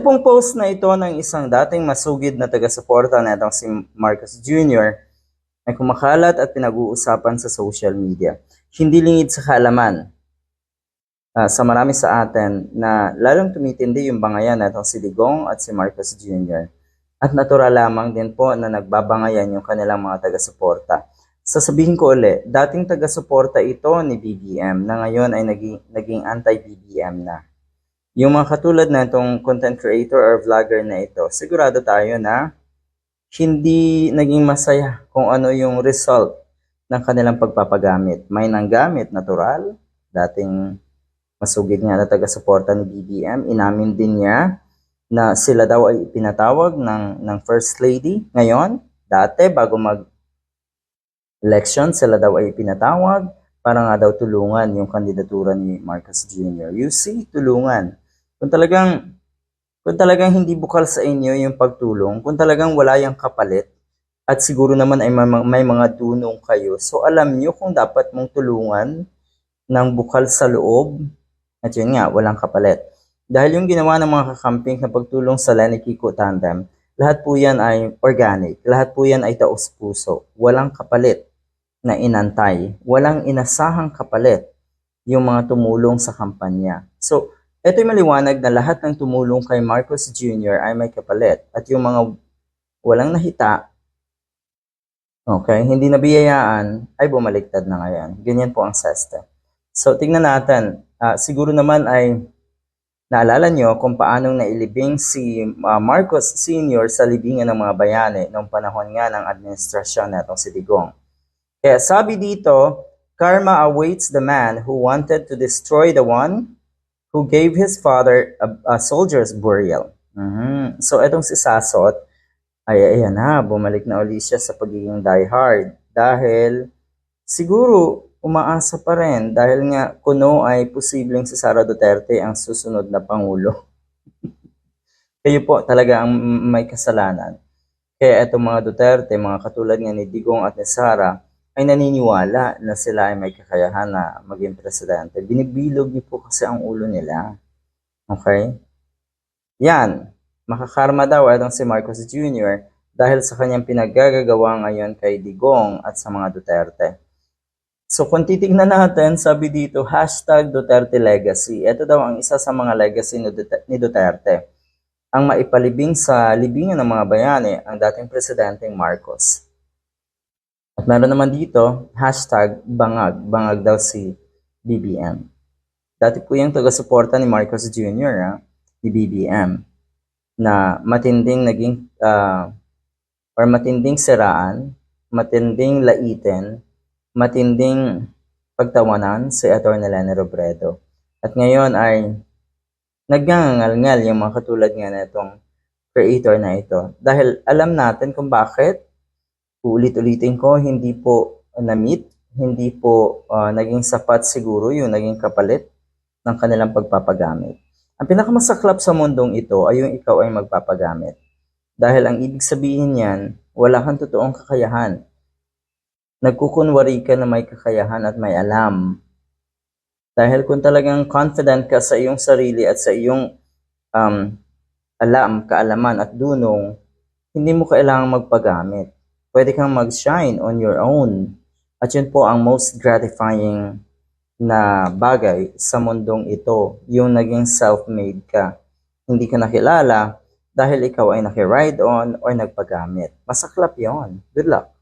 Ito pong post na ito ng isang dating masugid na taga-suporta na itong si Marcos Jr. ay kumakalat at pinag-uusapan sa social media. Hindi lingid sa kaalaman ah, sa marami sa atin na lalong tumitindi yung bangayan na itong si Digong at si Marcos Jr. At natural lamang din po na nagbabangayan yung kanilang mga taga-suporta. Sasabihin ko uli, dating taga-suporta ito ni BBM na ngayon ay naging, naging anti-BBM na. Yung mga katulad na itong content creator or vlogger na ito, sigurado tayo na hindi naging masaya kung ano yung result ng kanilang pagpapagamit. May nanggamit, natural. Dating masugid nga na taga-suporta ni BBM, inamin din niya na sila daw ay pinatawag ng, ng First Lady. Ngayon, dati bago mag election, sila daw ay pinatawag para nga daw tulungan yung kandidatura ni Marcos Jr. You see, tulungan. Kung talagang kung talagang hindi bukal sa inyo yung pagtulong, kung talagang wala yung kapalit, at siguro naman ay may, mga dunong kayo, so alam nyo kung dapat mong tulungan ng bukal sa loob, at yun nga, walang kapalit. Dahil yung ginawa ng mga kakamping na pagtulong sa Lenny Kiko Tandem, lahat po yan ay organic, lahat po yan ay taos puso, walang kapalit na inantay, walang inasahang kapalit yung mga tumulong sa kampanya. So, ito'y maliwanag na lahat ng tumulong kay Marcos Jr. ay may kapalit at yung mga walang nahita, okay, hindi nabiyayaan, ay bumaliktad na ngayon. Ganyan po ang seste. So, tingnan natin. Ah, siguro naman ay naalala nyo kung paanong nailibing si ah, Marcos Sr. sa libingan ng mga bayani noong panahon nga ng administrasyon na itong si Digong. Kaya sabi dito, karma awaits the man who wanted to destroy the one who gave his father a, a soldier's burial. Mhm. So, itong si Sasot, ay ayan na, bumalik na uli siya sa pagiging diehard. Dahil, siguro, umaasa pa rin. Dahil nga, kuno ay posibleng si Sara Duterte ang susunod na Pangulo. Kayo po talaga ang may kasalanan. Kaya itong mga Duterte, mga katulad nga ni Digong at ni Sara, ay naniniwala na sila ay may kakayahan na maging presidente. Binibilog niyo po kasi ang ulo nila. Okay? Yan. Makakarma daw itong si Marcos Jr. dahil sa kanyang pinaggagawa ngayon kay Digong at sa mga Duterte. So kung titignan natin, sabi dito, hashtag Duterte Legacy. Ito daw ang isa sa mga legacy ni Dute- ni Duterte. Ang maipalibing sa libingan ng mga bayani ang dating presidenteng Marcos. At meron naman dito, hashtag bangag. Bangag daw si BBM. Dati po yung taga-suporta ni Marcos Jr., ha, ni BBM, na matinding naging, ah, or matinding siraan, matinding laitin, matinding pagtawanan si Atty. Lene Robredo. At ngayon ay nagngangal-ngal yung mga katulad nga na itong creator na ito. Dahil alam natin kung bakit ulit-ulitin ko, hindi po na-meet, hindi po ah, naging sapat siguro yung naging kapalit ng kanilang pagpapagamit. Ang pinakamasaklap sa mundong ito ay yung ikaw ay magpapagamit. Dahil ang ibig sabihin niyan, wala kang totoong kakayahan. Nagkukunwari ka na may kakayahan at may alam. Dahil kung talagang confident ka sa iyong sarili at sa iyong um, alam, kaalaman at dunong, hindi mo kailangang magpagamit pwede kang mag-shine on your own. At yun po ang most gratifying na bagay sa mundong ito, yung naging self-made ka. Hindi ka nakilala dahil ikaw ay nakiride on or nagpagamit. Masaklap yon. Good luck.